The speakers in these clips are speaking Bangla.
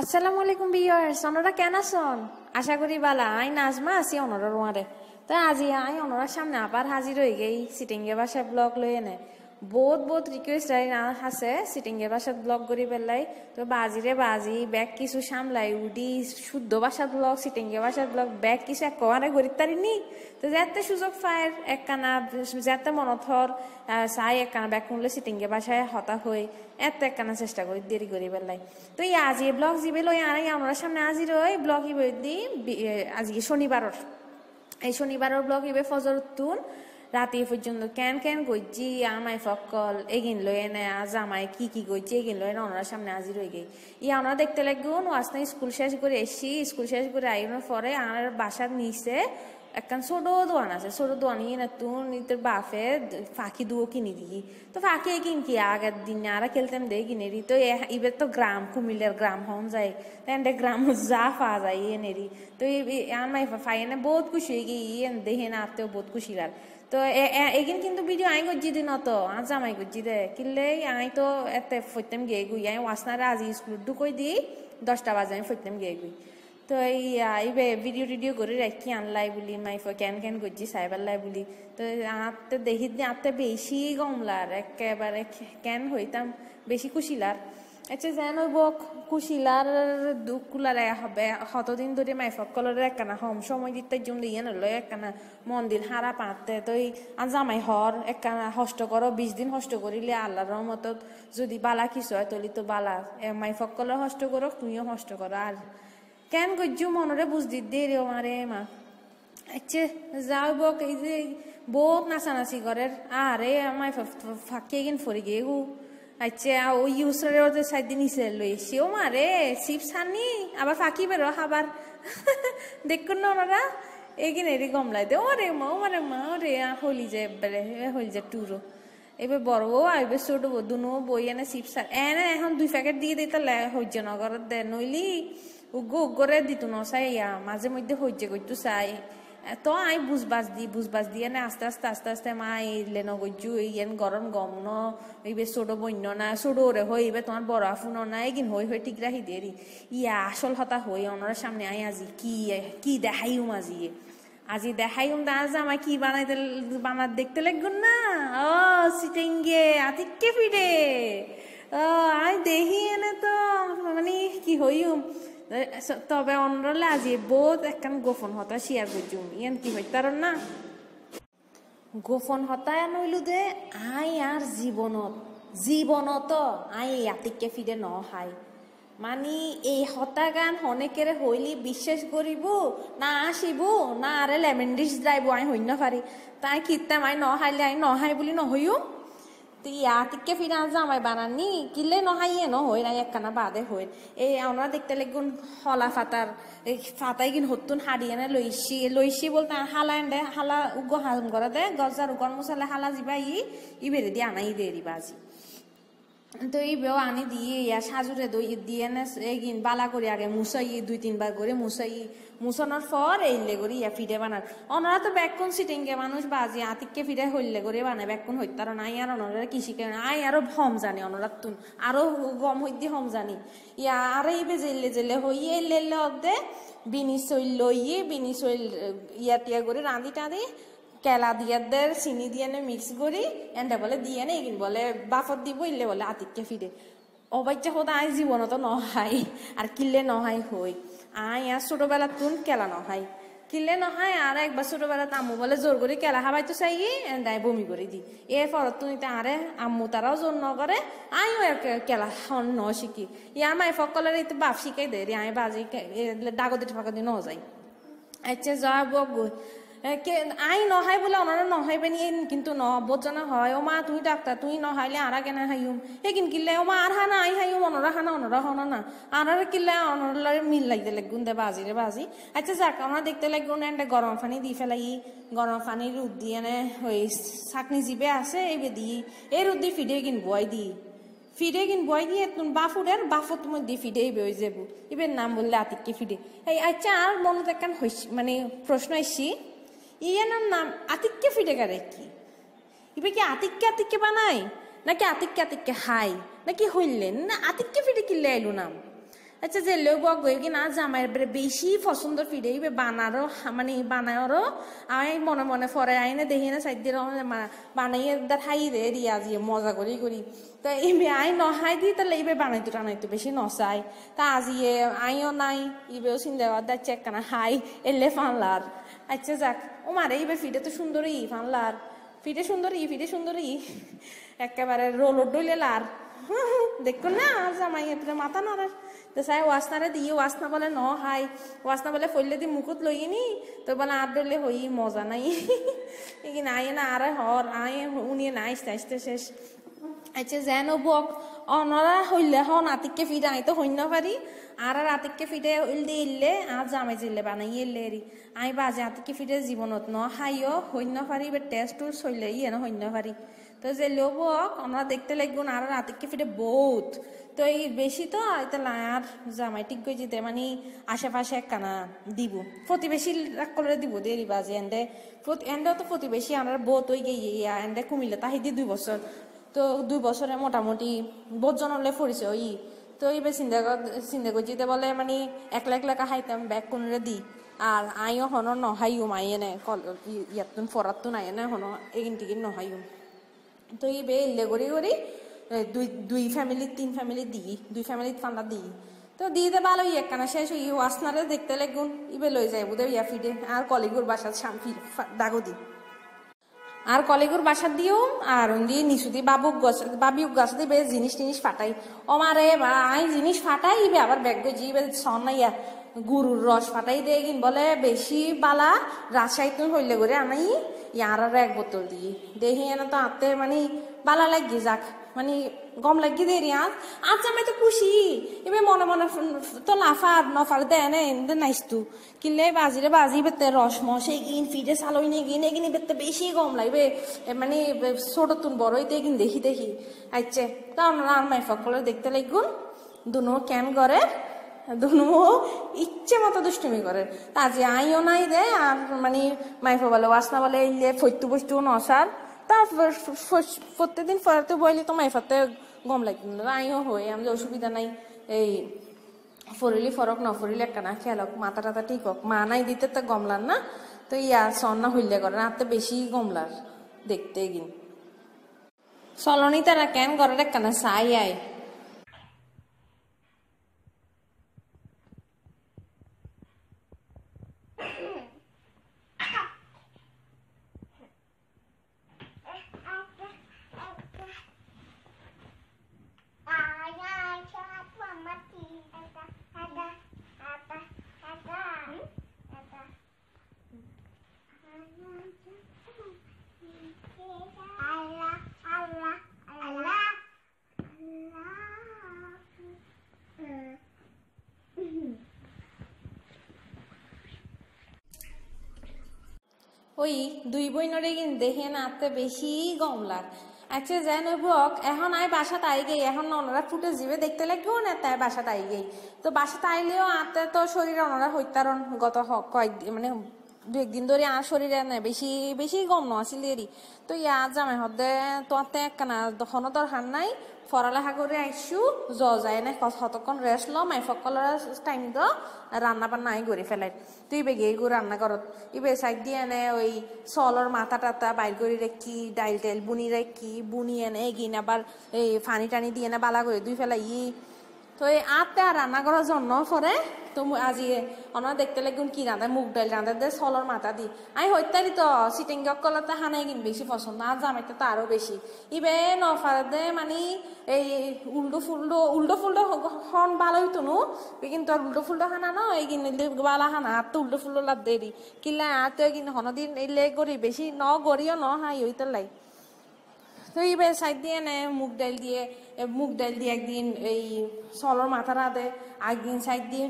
আসসালামু আলাইকুম বিয়ার্স ওনারা কেন আসন আশা করি বালা আই নাজমা আছি ওনারা রোয়ারে তো আজি আই অনরার সামনে আবার হাজির হয়ে গেই সিটিংগে বাসা ব্লগ লয়ে এনে। বহুত বহুত রিকোয়েস্ট আছে সিটিংগে বাসাত ব্লগ করি পেলাই। তো বাজিরে বাজি ব্যাগ কিছু সামলাই উডি শুদ্ধ বাসাত ব্লগ সিটিংগে বাসাত ব্লগ ব্যাগ কিছু এক একবারে করি তারিনি তো যাতে সুযোগ পায়, একখানা, যাতে মনত হর চাই একখানা ব্যাগ শুনলে সিটিংগে বাসায় হতা হয়ে এত একখানা চেষ্টা করি দেরি করি পেলাই। তো এই আজি ব্লগ জিবে লই আনাই আমরা সামনে আজি রই ব্লগ ইবে দি আজকে শনিবারর এই শনিবারের ব্লগ ইবে ফজর তুন রাতে পর্যন্ত কেন কেন গইছি আমায় ফকল এগিন লই এনে আজ আমায় কি কি গইছি এগিন লই ওনার সামনে আজি রয়ে গই ই আমরা দেখতে লাগুন ওয়াসনা স্কুল শেষ করে এসি স্কুল শেষ করে আইনোর পরে আমার বাসার নিচে একখান ছোট দোয়ান আছে, ছোট ইয়ে না তুন তোর বাপে ফাঁকি দুও কিনি দিই তো ফাঁকি কিন কি, আগের দিন আর খেলতাম দে কিনে দি, তো এবার তো গ্রাম, কুমিল্লার গ্রাম হন যায় তাই গ্রাম যা ফা যায় ইয়ে নেরি তো আমার ফাই এনে বহুত খুশি হয়ে গিয়ে ইয়ে দেহে না আত্মেও বহুত খুশি আর তো এগিন কিন্তু ভিডিও আই গজ্জি দিন তো আজ জামাই গজ্জি দে। কিনলে আই তো এতে ফইতাম গিয়ে গুই আই ওয়াসনারে আজি স্কুল ঢুকই দি দশটা বাজে আমি ফইতাম গিয়ে গুই তো এই ভিডিও টিডিও করে রাখি আনলাই বলি মাইফ কেন কেন গজ্জি সাইবাল্লাই বলি। তো আতে দেখি আতে বেশি গমলার একেবারে কেন হইতাম, বেশি খুশিলার আচ্ছা যেন বক কুশিলার দুঃখ কুলার হবে হতদিন ধরে মাইফক কলর একখানা হম সময় দিতে জম দিয়ে নলো একখানা মন্দির হারা পাতে তো জামাই হর একখানা হষ্ট করো বিশ দিন হষ্ট করিলে আল্লাহর রহমত যদি বালা কিছু হয় তলি তো বালা মাইফক কলর হষ্ট করো তুইও হষ্ট করো আর কেন গজ্জু মনরে বুঝ দি দে রে মারে মা আচ্ছা যাও বক এই যে বহুত নাচানাচি করে আরে আমায় ফাঁকিয়ে গিন ফরি গিয়ে গু আচ্ছা ওই ইউসরে ওদের সাইড দিন ইসে লই সেও মারে চিপস আনি আবার ফাঁকি বেরো আবার দেখুন না ওনারা এগিন এরি গমলাই দে ওরে মা ওরে মা ওরে হলি যে এবারে হলি যে টুরো এবার বড় বউ আইবে ছোট দুনো বই এনে চিপস এনে এখন দুই প্যাকেট দিয়ে দিতে হইজ নগর দে নইলি উগ্র উগ্রে দিত নসাই মাঝে মধ্যে হইজ করতো চাই তো আই বুঝবাজ দি বুঝবাজ দিয়ে না, আস্তে আস্তে আস্তে আস্তে মা ইলে নগজু ইয়েন গরম গম ন, এইবে ছোট বন্য না ছোট ওরে হই এবে তোমার বড় আফুন না এগিন হই হই ঠিক রাহি দেরি ইয়া আসল হতা হই ওনার সামনে আই আজি কি কি দেখাইম আজি। আজি দেখাইম দা, আজ আমায় কি বানাইতে বানার দেখতে লাগগুন না? ও সিটেঙ্গে আতিককে ফিরে ও আই দেখি এনে তো মানে কি হইম তবে অনরলে আজি বহুত একখান গোপন হতা শেয়ার করছুম ইয়ান কি হই তার না গোপন হতায় নইলু দে আই আর জীবনত জীবনত আই আতিককে ফিরে ন মানে এই হতা গান হনেকেরে হইলি বিশ্বাস করিব না আসিব না আরে লেমন ডিশ যাইব আই হইন পারি তাই কিতাম আই ন আই ন হাই বলি নহইও ইয়াতিকে ফিরে জামাই বানাননি কিলে নহাইয়ে ন হই না একখানা বাদে হই এই আমরা দেখতে লাগুন হলা ফাতার ফাতাই কিন হতুন হাড়ি না লইছি লইছি বলতে হালা এন্ডে হালা উগ হাজম করে দে গজার উগর মশালে হালা জিবাই ই ই বেরে দিয়ে আনাই দে বাজি তো এই বেও আনি দিয়ে ইয়া সাজুরে দই দিয়ে না এগিন বালা করে আগে মুসাই দুই তিনবার করে, মুসাই মুসানোর পর এইলে করে ইয়া ফিডে বানার। ওনারা তো ব্যাকুন সিটিংকে মানুষ বাজি, আতিককে ফিডে হইলে করে বানায় ব্যাকুন হইতার নাই আর ওনারা কৃষিকে আই আরও হম জানি ওনারা তুন, আরও গম হইতে হম জানি। ইয়া আর এইবে জেলে জেলে হইয়ে এলে এলে বিনি সইল লইয়ে বিনি সইল, ইয়া টিয়া করে, রাঁধি টাঁধি কেলা দিয়ে দের চিনি দিয়ে মিক্স করি এন্ডা বলে দিয়ে নে এগিন বলে বাফত দিব, ইলে বলে আতিককে ফিরে অবাচ্চা হতো আই জীবনত নহাই আর কিলে নহাই হই আই আর ছোটবেলা তুন কেলা নহাই কিলে নহাই আর একবার ছোটবেলা আম্মু বলে জোর করে কেলা হাবাই তো চাই এন্ডাই বমি করে দি। এ ফরত তুমি আরে আম্মু তারাও জোর ন করে আইও কেলা হন ন শিখি ইয়ার মাই ফকলের এই বাপ শিখাই দে রে আই বাজি ডাগদি ফাগদি ন যাই আচ্ছা যা, বক আই নহাই বলে ওনারা নহাইবে নিয়ে কিন্তু ন বোঝনা হয় ও মা তুই ডাক্তার তুই নহাইলে আর কেন হাইম এ কিন কিনলে ও মা আর হানা আই হাইম অনরা হানা অনরা হনা না। আর কিনলে অনরার মিল লাগতে লাগুন দে বাজি রে বাজি। আচ্ছা যাক আমরা দেখতে লাগুন একটা গরম পানি দি ফেলাই গরম পানি রুদ দিয়ে এনে ওই চাটনি জিবে আছে, এই বেদি, এই রুদ দি ফিডে কিন বয় দি। ফিরে কিন বয় দিয়ে তুমি বাফুরের বাফত মধ্যে ফিডে বই যাব। এবার নাম বললে আতিককে ফিডে এই আচ্ছা আর মনত একখান মানে প্রশ্ন আসছি ইয়ানোর নাম আতিককে ফিটে গারে কি? ইবে কি আতিককে আতিককে বানাই নাকি আতিককে আতিককে হাই নাকি হইলেন? না আতিককে ফিটে কিনলে আইলো নাম? আচ্ছা যে লোক বক গই কি না, জামাইয়ের বেড়ে বেশি পছন্দ ফিরে ইবে বানারও মানে বানায়রও। আমি মনে মনে পরে আইনে দেখি না, সাইড দিয়ে বানাইয়ে দার হাই দে রিয়া দিয়ে মজা করি করি। তা ইবে আই নহাই দি, তাহলে ইবে বানাইতো টানাইতো, বেশি নসাই তা আজিয়ে আইও নাই, ইবেও চিন্তা কর চেক একখানা হাই, এলে ফানলার আচ্ছা যাক। ও মারে ইবে ফিটে তো সুন্দরই ফানলার ফিটে সুন্দরী ফিটে সুন্দরী। একেবারে রোলর ডইলে লার। দেখুন না জামাই এপরে মাথা নড়ে তো চাই ওয়াসনারে দিয়ে ওয়াসনা বলে ন, হাই। ওয়াসনা বলে ফইলে দি মুকুত লই নি, তো বলে আর ডলে হই, মজা নাই। কি নাই, না আর হর, আয় উনিয়ে না আইসতে আইসতে শেষ। আচ্ছা যেন বক অনরা হইলে হ নাতিককে ফিরে আই তো হইন পারি। দিয়ে ইল্লে আর জামাই জিল্লে বানাই এলে এরি আই বাজে আতিককে ফিরে জীবনত ন হাইও হইন পারি বে টেস্ট টুর সইলে ইয়ে ন হইন পারি তো যে লোক আমরা দেখতে লাগবো আর আর আতিককে ফিরে বহুত তো এই বেশি তো এটা আর জামাই ঠিক করে যেতে মানে আশেপাশে একখানা দিব প্রতিবেশী করে দিব দেরি বাজে এন্ডে এন্ডে তো প্রতিবেশী আমার বহুত ওই গিয়ে এন্ডে কুমিল্লা তাহি দিয়ে দুই বছর তো দুই বছরে মোটামুটি বহুজন হলে ফুরিছে ওই তো এইবার চিন্তা চিন্তা বলে মানে একলা একলা খাইতাম ব্যাগ কোনরে দি। আর আইও হন নহাইও মাইয়ে নে কল ইয়াতুন ফরাত নাই এনে হন, এগিন টিকিন নহাইও। তো এই ইল্লে করি করি দুই দুই ফ্যামিলি তিন ফ্যামিলি দিই দুই ফ্যামিলি ফান্ডা দিই তো দিয়ে দে ভালো ইয়ে কানা শেষ ওই ওয়াসনারে দেখতে লাগুন ইবে লই যায় বোধহয় ইয়া ফিডে আর কলিগুর বাসার সাম দাগো দিই আর কলেগুর বাসা দিও, আর দিয়ে নিচু দিয়ে বাবুক গাছ বাবি গাছ দিয়ে বেশ জিনিস টিনিস ফাটাই। অমারে বা আই জিনিস ফাটাই বে আবার ব্যাগ গজি সনাইয়া গুরুর রস ফাটাই দিয়ে কিন বলে বেশি বালা রাজশাহী তুমি হইলে করে আনাই, ইয়ার আর এক বোতল দিয়ে দেখি এনে তো আতে মানে বালা লাগি যাক। মানে গম লাগি দেরি আজ। আজ আমি তো খুশি। এবার মনে মনে তো লাফার নফার দেয় না এনে নাইস্তু কিনলে বাজিরে বাজি বেতে রস মশে গিন ফিটে সালই নিয়ে গিনে গিনি বেতে বেশি গম লাগবে। মানে ছোট তুন বড়ই হইতে গিন দেখি দেখি। আচ্ছা তা ওনারা আর মাই ফকলে দেখতে লাগুন দুনো ক্যান করে? দুনো ইচ্ছে মতো দুষ্টুমি করে। তা যে আইও নাই দে, আর মানে মাইফা বলে ওয়াসনা বলে, ইলে ফৈতু বস্তু নসার। তা প্রত্যেকদিন ফরাতে বইলে তো ফাতে গম লাগবে না আইও হয়ে আমি অসুবিধা নাই এই ফরিলি ফরক না ফরিলি একটা না খেয়ালক মাথা টাথা ঠিক হোক মা নাই দিতে তো গমলার না তো ইয়া সন্না হইলে করে না তো বেশি গমলার দেখতে গিন সলনি তারা কেন করে একটা না চাই আয় ওই দুই বইনরে কিন দেখে নাতে বেশি গমলার আচ্ছা যেন বক এখন আয় বাসা তাই গেই, এখন ওনারা ফুটে জিবে দেখতে লাগবে না তাই বাসা তাই গেই। তো বাসা তাইলেও আতে তো শরীর ওনারা হইতারণ গত কয়েকদিন মানে দু একদিন ধরে আর শরীরে না বেশি বেশি গম নছিল এরি তো ইয়া জামাই হদে তোতে একখানা দখনো দরকার নাই। পড়ালেখা করে আইসু জ যায় না কতক্ষণ রেস্ট লম আই সকলের টাইম তো রান্না বান্না আই করে ফেলাই। তুই বেগে গু রান্না করত। ইবে সাইড দিয়ে এনে ওই চলর মাথা টাতা বাইর করে রেখি ডাইল টাইল বুনি রেখি, বুনি এনে এগিন আবার এই ফানি টানি দিয়ে এনে বালা করে দুই ফেলাই। ই তো এই আতে আর রান্না করার জন্য পরে তো আজি অনার দেখতে লাগুন কি রাঁধে, মুগ ডাল রাঁধে, দে সলর মাথা দি। আমি হইতারি তো সিটিং কলাতে হানাই কিন বেশি পছন্দ আর জামাইতে তো আরও বেশি। ইবে নফার দে মানে এই উল্টো ফুল্টো উল্টো ফুল্টো হন ভালো হইতো নু কিন্তু আর উল্টো ফুল্টো হানা ন, এই কিন বালা হানা আর তো উল্টো ফুল্টো লাভ দেরি কিলা আর তো কিন হনদিন এই লে গড়ি বেশি ন গড়িও ন হাই হইতে লাই। তো এইবার সাইড দিয়ে নে, মুগ ডাল দিয়ে মুগ ডাল দিয়ে একদিন এই সলর মাথা রাঁধে একদিন সাইড দিয়ে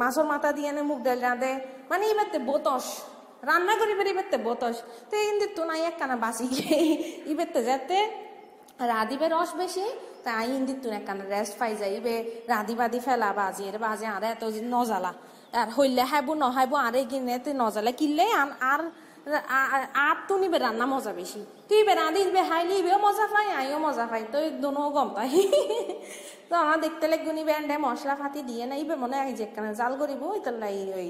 মাছের মাথা দিয়ে নে, মুগ ডাল রাঁধে। মানে এবারতে বোতস, রান্না করি বেরি বেরতে বোতস। তো এই কিন্তু তো নাই একখানা বাসি গিয়ে ইবেরতে যেতে রাধিবে রস বেশি, তা আই ইন্দির তুন একখানা রেস্ট পাই যাই ইবে রাধি বাদি ফেলা বাজি, এর বাজে আর এত নজালা। আর হইলে হাইবো, নহাইবো, আরে কিনে নজালা। কিনলে আর আর তো নিবে, রান্না মজা বেশি। তুই বে রাঁধি বে, হাইলি বেও মজা পাই, আইও মজা পাই, তো দোনো গম পাই। তো আমার দেখতে লাগবে ব্যান্ডে মশলা ফাতি দিয়ে না, ইবে মনে হয় যে একখানা জাল করিব, ওই তো লাই ওই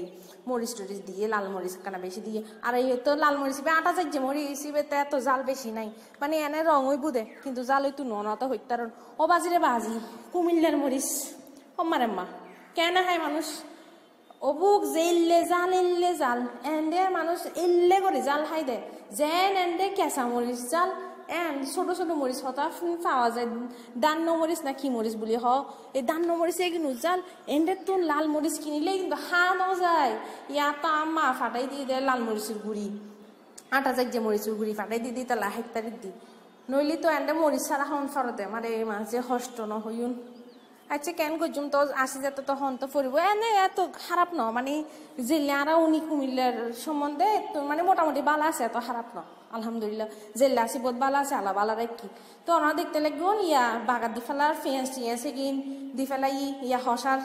মরিচ টরিচ দিয়ে, লাল মরিচ একখানা বেশি দিয়ে। আর এই তো লাল মরিচ বে আটা যাচ্ছে মরিচ ইবে তো এত জাল বেশি নাই। মানে এনে রং ওই বুদে কিন্তু জাল ওই তো ননা তো হইতারণ ও বাজিরে বাজি, কুমিল্লার মরিচ। হম্মারে মা কেন হয় মানুষ? অবুক যে ইল্লে জাল ইল্লে জাল। এন্ডে মানুষ ইল্লে করে জাল খাই দে। যেন এন্ডে কেঁচা মরিচ জাল, এন ছোট ছোট মরিচ হতা পাওয়া যায়। দান্ন মরিচ না কি মরিচ বুলি হ? এই দান্ন মরিচ কিন্তু জাল? এন্ডে তো লাল মরিচ কিনিলে কিন্তু হানো যায় ইয়াত আম্মা ফাটাই দিয়ে দেয় লাল মরিচের গুড়ি। আটা যাই যে মরিচের গুড়ি ফাটাই দিয়ে দিই তালা হেক্তারি দি। নইলে তো এন্ডে মরিচ ছাড়া হন ফরতে মানে মাঝে হষ্ট ন হইন আচ্ছা কেন করছুম তো আসি যেত তখন তো ফুরিব। এনে এত খারাপ ন মানে জেলে আর উনি কুমিল্লার সম্বন্ধে তো মানে মোটামুটি বালা আছে, এত খারাপ ন। আলহামদুলিল্লাহ, জেলে আসি বহুত বালা আছে, আলা বালা কি। তো ওরা দেখতে লাগবো, ইয়া বাগার দি ফেলার ফেঁস টিয়েছে কিন দি ফেলাই, ইয়া হসার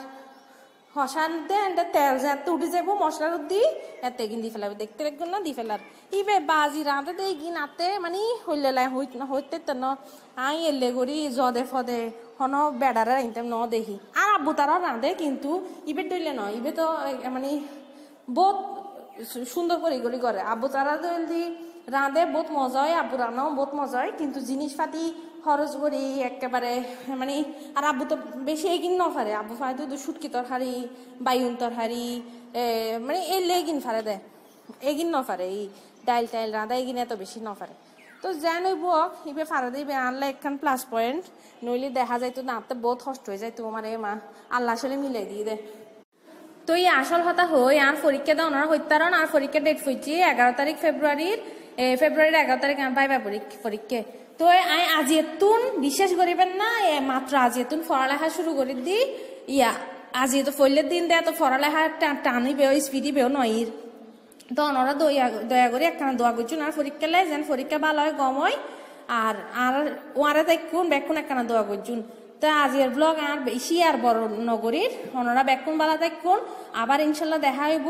হসান দে এন্ডে তেল যে এত উঠে যাব মশলার দি, এতে গিন দি ফেলাবে। দেখতে লাগবো না দি ফেলার। ইবে বাজি রাঁধে দে গিন আতে মানে হইলে লাই হইত না, হইতে তো ন। আই এলে গড়ি জদে ফদে হন বেড়ারে আইতে ন দেখি। আর আব্বু তারাও রাঁধে, কিন্তু ইবে দইলে ন, ইবে তো মানে বহুত সুন্দর করে গড়ি করে। আব্বু তারা দি রাঁধে, বহুত মজা হয়, আব্বু রান্নাও বহুত মজা হয়, কিন্তু জিনিসপাতি খরচ করি একেবারে মানে আর আব্বু তো বেশি এগিন ন ফারে। আব্বু ফারে তো সুটকি তরকারি বাইউন তরকারি মানে এলে লেগিন ফারে দেয় এগিন ন ফারে, এই ডাইল টাইল রাঁধা এগিন এত বেশি ন ফারে। তো যেন বুক ইবে ফারা দিবে, আনলে একখান প্লাস পয়েন্ট নইলে দেখা যায় তো নাতে বহুত কষ্ট হয়ে যায় তোমার এ মা, আল্লাহ আসলে মিলাই দিয়ে দে। তো এই আসল কথা হই আর পরীক্ষা দাও ওনারা হইতারন আর পরীক্ষা ডেট হইছি এগারো তারিখ ফেব্রুয়ারির ফেব্রুয়ারির এগারো তারিখ আমি পাইবা পরীক্ষা তো আই আজি এতুন বিশ্বাস করিবেন না মাত্র আজি এতুন পড়ালেখা শুরু করে দি, ইয়া, আজি তো ফইলের দিন দেয় তো পড়ালেখা টা- টানি বেও স্পিডি বেও নইর তো ওনারা দয়া দয়া করে একখানা দোয়া করছুন আর পরীক্ষা লাই যেন পরীক্ষা ভালো হয় গম হয়। আর আর ওয়ারে দেখুন বেকুন একখানা দোয়া করছুন তো আজকের ব্লগ আর বেশি আর বড় নগরীর ওনারা বেকুন বালা দেখুন আবার ইনশাল্লাহ দেখা হইব।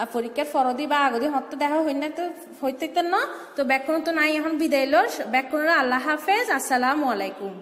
আর পরীক্ষার ফরদি বা আগদি হত্যা দেখা হই না তো, হইতে না। তো বেকুন তো নাই, এখন বিদায় লো। বেকুনরা আল্লাহ হাফেজ, আসসালামু আলাইকুম।